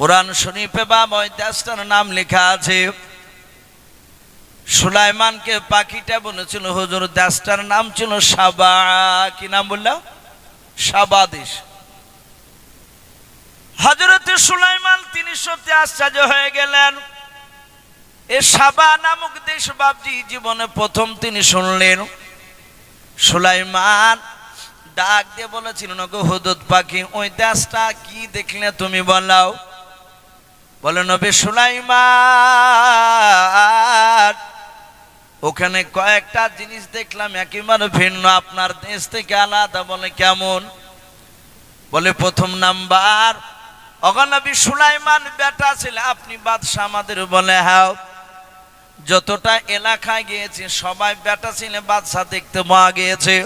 কোরআন শরীফে বা ওই দেশটার নাম লেখা আছে। সুলাইমানকে পাখিটা বলেছিল, হুজুর দেশটার নাম ছিল সাবা। কি নাম বললাম? সাবা দেশ হজরত সুলাইমান তিনি সত্যি আশ্চর্য হয়ে গেলেন। এ সাবা নামক দেশ বাবজি জীবনে প্রথম তিনি শুনলেন। সুলাইমান ডাক দিয়ে বলেছিল, নগো হুদুদ পাখি, ওই দেশটা কি দেখলে তুমি বলাও? বলে, নবী সুলাইমান, ওখানে কয়েকটা জিনিস দেখলাম একই একেবারে ভিন্ন। আপনার দেশ থেকে আলাদা বলে কেমন? বলে, প্রথম নাম্বার অগনবী সুলাইমান, বেটা ছিল, আপনি বাদশাহ আমাদের বলে হ্যাঁ যতটা এলাকায় গিয়েছে, সবাই বেটা ছেলে বাদশাহ দেখতে পাওয়া গিয়েছে।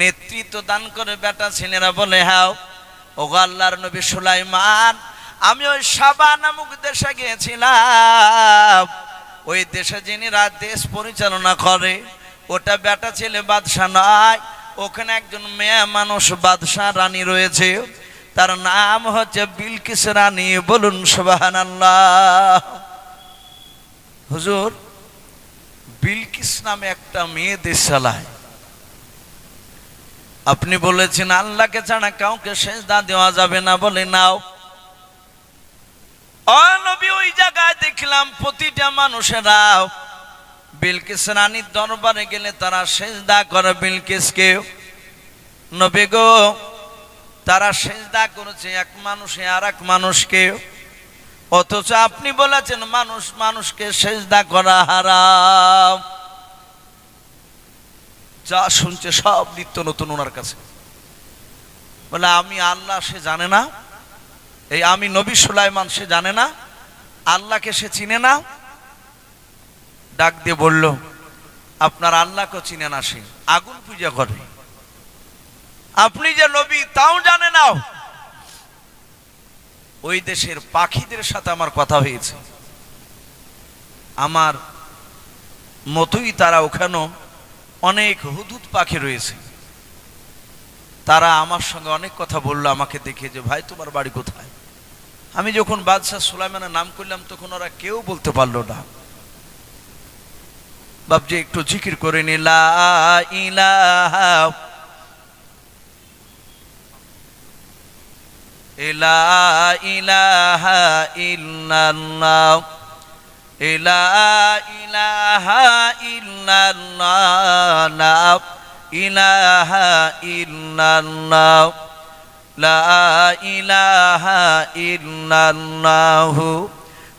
নেতৃত্ব দান করে বেটা ছেলেরা বলে হ্যাঁ ওগো নবী সুলাইমান আমি ওই সাবা নামক দেশে গিয়েছিলাম। ওই দেশে যিনি রাত দেশ পরিচালনা করে, ওটা বেটা ছেলে বাদশাহ নয়, ওখানে একজন মেয়ে মানুষ বাদশাহ রানী রয়েছে। তার নাম হচ্ছে বিলকিস রানী, বলুন সুবাহান আল্লাহ হুজুর, বিলকিস নামে একটা মেয়ে দেশ চালায়। আপনি বলেছেন, আল্লাহকে ছাড়া কাউকে সেজদা দেওয়া যাবে না, বলে নাও। নবী ওই জায়গায় দেখলাম প্রতিটা মানুষেরা বিলকিস রানীর দরবারে গেলে তারা সেজদা করে বিলকিসকে। নবী গো, তারা সেজদা করেছে এক মানুষে আর এক মানুষকে। অথচ আপনি বলেছেন মানুষ মানুষকে সেজদা করা হারাম। যা শুনছে সব নিত্য নতুন ওনার কাছে। বলে, আমি আল্লাহ সে জানে না। এই আমি নবী সুলাইমান, সে জানে না? আল্লাহকে সে চিনে না? ডাক দিয়ে বলল, আপনার আল্লাহকে চিনে না সে। আগুন পূজা করে। আপনি যে নবী, তাও জানে না। ওই দেশের পাখিদের সাথে আমার কথা হয়েছে। আমার মতোই তারা ওখানেও অনেক হুদুদ পাখি রয়েছে। তারা আমার সঙ্গে অনেক কথা বলল আমাকে দেখে যে, ভাই, তোমার বাড়ি কোথায়? আমি যখন বাদশাহ সুলাইমানের নাম করলাম, তখন ওরা কেউ বলতে পারল না। বাবজি একটু জিকির করে নিলা ইলাহা ইলা ইলাহা লা ইলাহা ইল্লাল্লাহ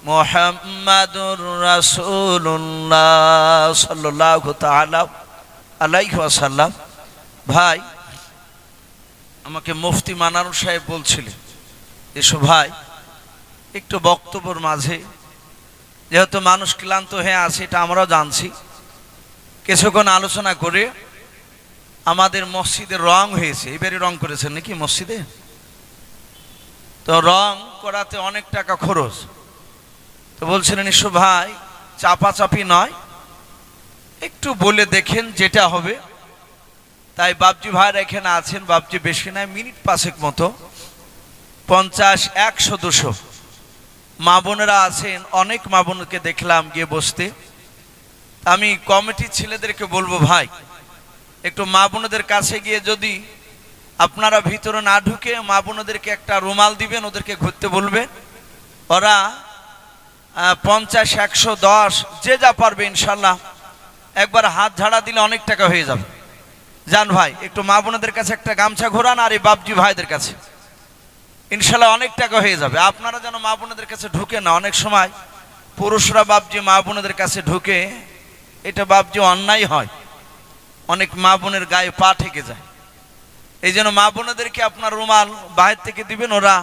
মুহাম্মাদুর রাসূলুল্লাহ সাল্লাল্লাহু তাআলা আলাইহি ওয়াসাল্লাম। ভাই, আমাকে মুফতি মানারু সাহেব বলছিলেন, এসো ভাই, একটু বক্তব্যের মাঝে, যেহেতু মানুষ ক্লান্ত হয়ে আছে, এটা আমরাও জানছি। কিছুক্ষণ আলোচনা করে আমাদের মসজিদে রং হয়েছে। এবারে রং করেছেন নাকি মসজিদে? তো রং করাতে অনেক টাকা খরচ। তো বলছিলেন ইসু ভাই, চাপাচাপি নয়। একটু বলে দেখেন যেটা হবে। তাই বাবজি ভাইরা এখানে আছেন বাবজি বেশি নয় মিনিট পাঁচেক মতো। পঞ্চাশ, একশো, দুশো। মা বোনেরা আছেন, অনেক মা বোনকে দেখলাম গিয়ে বসতে। আমি কমিটির ছেলেদেরকে বলব, ভাই একটু মা বোনদের কাছে গিয়ে যদি আপনারা ভিতরে না ঢুকে মা বোনদেরকে একটা রুমাল দিবেন, ওদেরকে ঘুরতে বলবেন। ওরা পঞ্চাশ, একশো, দশ, যে যা পারবে ইনশাল্লাহ। একবার হাত ঝাড়া দিলে অনেক টাকা হয়ে যাবে। যান ভাই, একটু মা বোনদের কাছে একটা গামছা ঘোরান আর এই বাপজি ভাইদের কাছে। ইনশাল্লাহ অনেক টাকা হয়ে যাবে। আপনারা যেন মা বোনদের কাছে ঢুকে না, অনেক সময় পুরুষরা বাপজি মা বোনদের কাছে ঢুকে, এটা বাপজি অন্যায় হয়। অনেক মা বোনের গায়ে পা ঠেকে যায়। এই জন্য মা বোনদেরকে আপনার রুমাল বাহির থেকে দিবেন, ওরা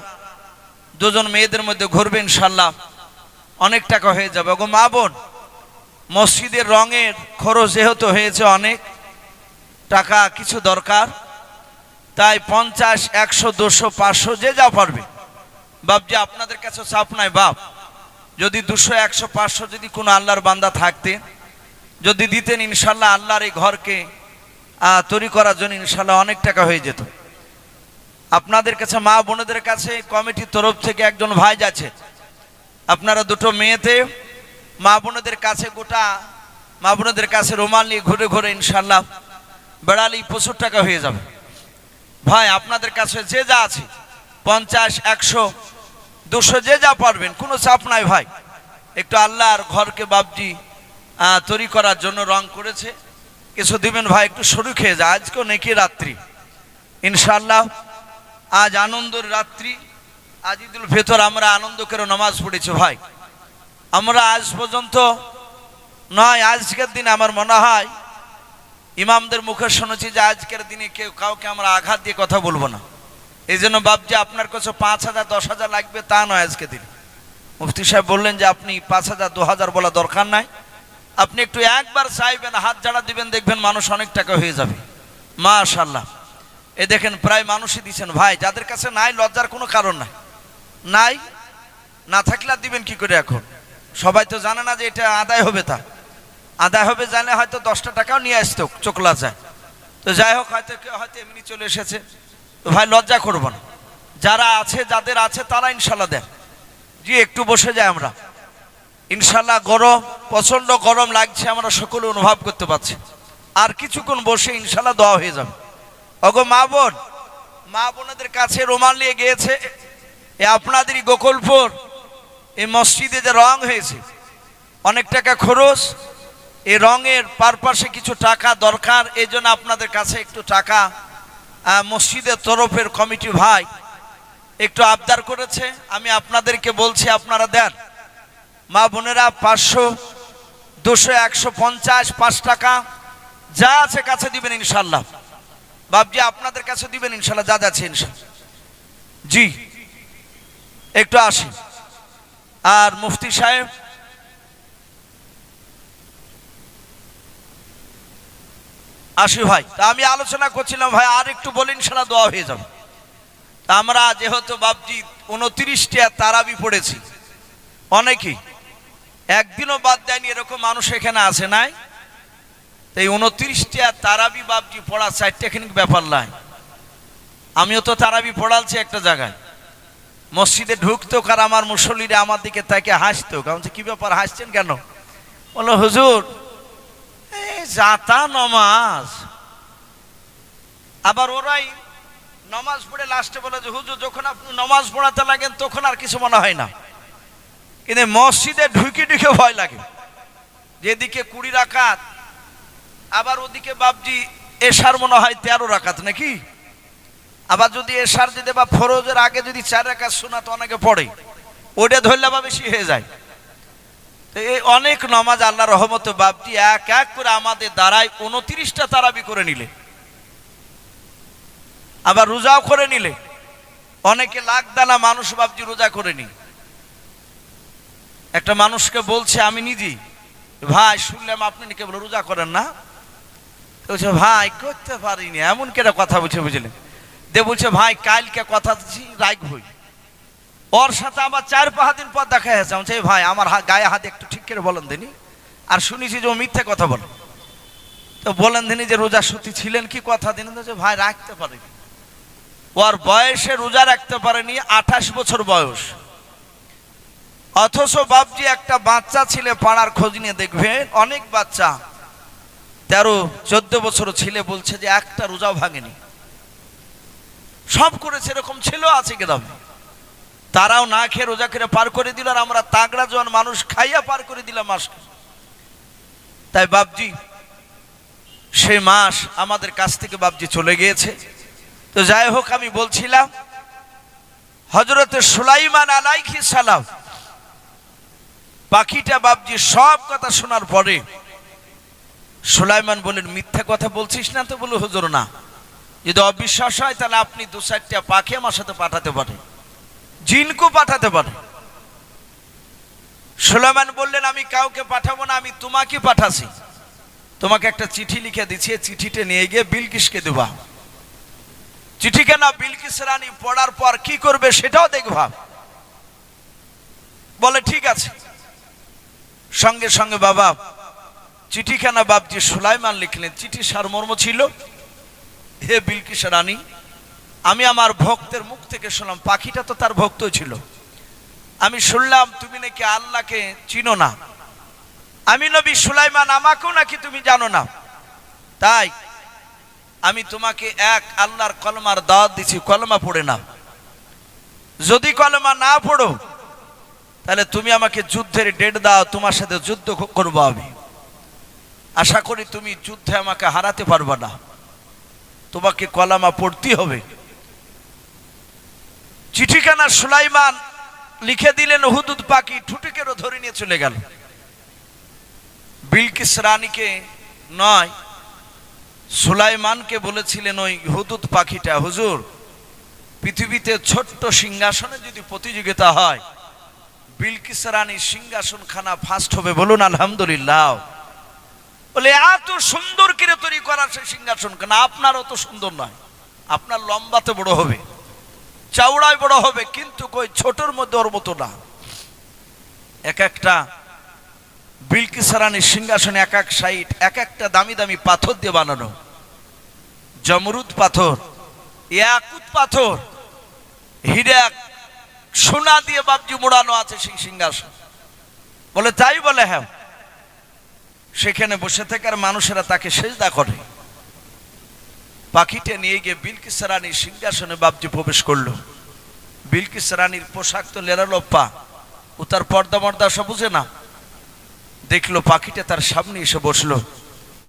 দুজন মেয়েদের মধ্যে ঘুরবে ইনশাল্লাহ। অনেক টাকা হয়ে যাবে। গো মা বোন, মসজিদের রঙের খরচ যেহেতু হয়েছে অনেক, টাকা কিছু দরকার, তাই পঞ্চাশ, একশো, দুশো, পাঁচশো যে যা পারবে। বাপ যে আপনাদের কাছে চাপ নাই, বাপ। যদি দুশো, একশো, পাঁচশো যদি কোনো আল্লাহর বান্দা থাকতে যদি দিতেন ইনশাল্লাহ আল্লাহর এই ঘরকে তৈরি করার জন্য ইনশাল্লাহ অনেক টাকা হয়ে যেত। আপনাদের কাছে মা বোনেদের কাছে কমিটির তরফ থেকে একজন ভাই যাচ্ছে। আপনারা দুটো মেয়েতে মা বোনেদের কাছে গোটা মা বোনেদের কাছে রুমাল নিয়ে ঘুরে ঘুরে ইনশাল্লাহ বেড়ালেই প্রচুর টাকা হয়ে যাবে। ভাই আপনাদের কাছে যে যা আছে পঞ্চাশ একশো দুশো যে যা পারবেন কোনো চাপ নাই ভাই। একটু আল্লাহর ঘরকে আহ, তৈরি করার জন্য রং করেছে। কিছু দিবেন ভাই, একটু সরু খেয়ে যায় আজকেও নাকি রাত্রি। ইনশাল্লাহ আজ আনন্দের রাত্রি। আজ ঈদুল ভেতর আমরা আনন্দ করে নামাজ পড়েছি ভাই। আমরা আজ পর্যন্ত নয়, আজকের দিনে আমার মনে হয়, ইমামদের মুখে শুনেছি যে আজকের দিনে কেউ কাউকে আমরা আঘাত দিয়ে কথা বলব না। এই জন্য ভাবছি আপনার কাছে পাঁচ হাজার, দশ হাজার লাগবে, তা নয় আজকে দিন। মুফতি সাহেব বললেন যে আপনি পাঁচ হাজার, দু হাজার বলা দরকার নাই। আপনি একটু একবার চাইবেন, হাত জাড়া দিবেন, দেখবেন মানুষ অনেক টাকা হয়ে যাবে। মাশাল্লাহ এ দেখেন, প্রায় মানুষই দিচ্ছেন ভাই, যাদের কাছে নাই, লজ্জার কোনো কারণ নাই। নাই? না থাকলে দিবেন কি করে এখন? সবাই তো জানে না যে এটা আদায় হবে তা। আদায় হবে জানে হয়তো দশটা টাকাও নিয়ে আসতো চোখলা যায় তো যাই হোক, হয়তো কেউ হয়তো এমনি চলে এসেছে। তো ভাই, লজ্জা করব না। যারা আছে, যাদের আছে, তারা ইনশাল্লাহ দেন। জি একটু বসে যাই আমরা। ইনশাল্লাহ গরম প্রচণ্ড গরম লাগছে, আমরা সকলে অনুভব করতে পারছি। আর কিছুক্ষণ বসে ইনশাল্লাহ দোয়া হয়ে যাবে। অগো মা বোন, মা বোনদের কাছে রোমাল নিয়ে গিয়েছে, এ আপনাদেরই গোকুলপুর এই মসজিদে যে রং হয়েছে, অনেক টাকা খরচ এই রঙের পারপাশে কিছু টাকা দরকার, এই জন্য আপনাদের কাছে একটু টাকা মসজিদের তরফের কমিটি ভাই, একটু আবদার করেছে, আমি আপনাদেরকে বলছি, আপনারা দেন। মা বোনেরা, পাঁচশো, দুশো, একশো পঞ্চাশ, পাঁচ টাকা, যা আছে কাছে দিবেন ইনশাল্লাহ বাবজি আপনাদের কাছে দিবেন ইনশাল্লাহ যা যাচ্ছে ইনশাল্লাহ জি, একটু আসি। আর মুফতি সাহেব? আসি ভাই, তা আমি আলোচনা করছিলাম ভাই, আর একটু বলে ইনশাল্লাহ দোয়া হয়ে যাবে। তা আমরা যেহেতু বাবজি উনত্রিশটা তারাবি পড়েছি। অনেকেই। একদিনও বাদ দেয়নি, এরকম মানুষ এখানে আছে নাই। এই উনত্রিশটা তারাবি বাবজি পড়া চার টেকনিক ব্যাপার নাই। আমিও তো তারাবি পড়ালছি একটা জায়গায়। মসজিদে ঢুকতো কার আমার মুসল্লিরা আমার দিকে তাকে হাসতো, কারণ কি ব্যাপার, হাসছেন কেন? বলল, হুজুর জাতা নমাজ। আবার ওরাই নমাজ পড়ে লাস্টে বলে যে, হুজুর, যখন আপনি নমাজ পড়াতে লাগেন, তখন আর কিছু মনে হয় না। কিন্তু মসজিদে ঢুকে ঢুকে ভয় লাগে। যেদিকে কুড়ি রাকাত, আবার ওদিকে বাবজি এশার মনে হয় তেরো রাকাত নাকি? আবার যদি এশার যদি বা ফরজের আগে যদি চার রাকাত শোনা তো অনেকে পড়ে ওটা ধরলে বা বেশি হয়ে যায়। তো এই অনেক নমাজ আল্লাহ রহমত বাবজি এক এক করে আমাদের দ্বারাই উনত্রিশটা তারাবি করে নিলে। আবার রোজাও করে নিলে। অনেকে লাখ দানা মানুষ বাবজি রোজা করে নি একটা মানুষকে বলছে, আমি নিজেই ভাই, শুনলাম আপনি নাকি বলে রোজা করেন না? বলছে, ভাই, করতে পারিনি। এমন কেটা কথা বলছে, বুঝলেন? দে বলছে, ভাই, কালকে কথা দিচ্ছি হই। ওর সাথে আবার চার পাঁচ দিন পর দেখা হয়েছে। আমি "এই ভাই, আমার গায়ে হাতে একটু ঠিক করে বলেন দিনি। আর শুনেছি যে ও মিথ্যে কথা বলে। তো বলেন দিনি যে রোজা সত্যি ছিলেন কি কথা দিন? যে ভাই, রাখতে পারেনি। ওর বয়সে রোজা রাখতে পারেনি, আঠাশ বছর বয়স। অথচ বাপজি একটা বাচ্চা ছেলে পাড়ার খোঁজ নিয়ে দেখবেন অনেক বাচ্চা। তেরো, চোদ্দ বছর ছেলে বলছে যে, একটা রোজাও ভাঙেনি। সব করেছে এরকম ছিল আছে গ্রামে তারাও না খেয়ে রোজা খেয়ে পার করে দিল আর আমরা তাগড়া জন মানুষ খাইয়া পার করে দিলাম মাসকে তাই বাপজি, সে মাস আমাদের কাছ থেকে বাপজি চলে গিয়েছে। তো যাই হোক, আমি বলছিলাম হজরতে সুলাইমান আলাইহি সালাম পাখিটা বাপজি সব কথা শোনার পরে সুলাইমান বলেন, মিথ্যা কথা বলছিস না তো? বলে, হুজুর, না। যদি অবিশ্বাস হয়, তাহলে আপনি দু চারটা পাখি আমার সাথে পাঠাতে পারেন। জিনকু পাঠাতে পারে সুলাইমান বললেন, আমি কাউকে পাঠাবো না, আমি তোমাকে পাঠাছি। তোমাকে একটা চিঠি লিখে দিচ্ছি চিঠিটা নিয়ে গিয়ে বিলকিসকে দেবা। চিঠিখানা বিলকিস রানী পড়ার পর কি করবে সেটাও দেখবা। বলে, ঠিক আছে। সঙ্গে সঙ্গে বাবা চিঠিখানা বাবজি সুলাইমান লিখলেন, চিঠি সারমর্ম ছিল? হে বিলকিস রানী, আমি আমার ভক্তের মুখ থেকে শুনলাম, পাখিটা তো তার ভক্ত ছিল। আমি শুনলাম তুমি নাকি আল্লাহকে চিনো না। আমি নবী সুলাইমান, আমাকেও নাকি তুমি জানো না। তাই আমি তোমাকে এক আল্লাহর কলমার দাওয়াত দিছি, কলমা পড়ে না যদি কলমা না পড়ো তাহলে তুমি আমাকে যুদ্ধের ডেট দাও, তোমার সাথে যুদ্ধ করব আমি। আশা করি তুমি যুদ্ধে আমাকে হারাতে পারবে না। তোমাকে কলামা পড়তে হবে। চিঠিখানা সুলাইমান লিখে দিলেন, হুদুদ পাখি ঠুটিকেরও ধরে নিয়ে চলে গেল। বিলকিস রানীকে নয়, সুলাইমানকে বলেছিলেন ওই হুদুদ পাখিটা, হুজুর, পৃথিবীতে ছোট্ট সিংহাসনে যদি প্রতিযোগিতা হয় বিলকিস রানীর সিংহাসন খানা ফার্স্ট হবে, বলুন আলহামদুলিল্লাহ। বলে, এত সুন্দর করে তৈরি করা সেই সিংহাসন খানা আপনার অত সুন্দর নয়। আপনার লম্বাতে বড় হবে, চাওড়ায় বড় হবে, কিন্তু কই ছোটর মধ্যে ওর মতো না। এক একটা বিলকিস রানীর সিংহাসনে এক এক সাইড, এক একটা দামি দামি পাথর দিয়ে বানানো। জমরুদ পাথর, ইয়াকুত পাথর, হীরা সোনা দিয়ে বাবজি মোড়ানো আছে সেই সিংহাসন। বলে, তাই বলে হ্যাঁ। সেখানে বসে থাকার মানুষেরা তাকে সেজদা করে। পাখিটা নিয়ে গিয়ে বিলকিস রানীর সিংহাসনে বাবজি প্রবেশ করল। বিলকিস রানীর পোশাক তো লেরালোপ্পা ও তার পর্দা মর্দা সব বুঝে না। দেখল পাখিটা তার সামনে এসে বসল।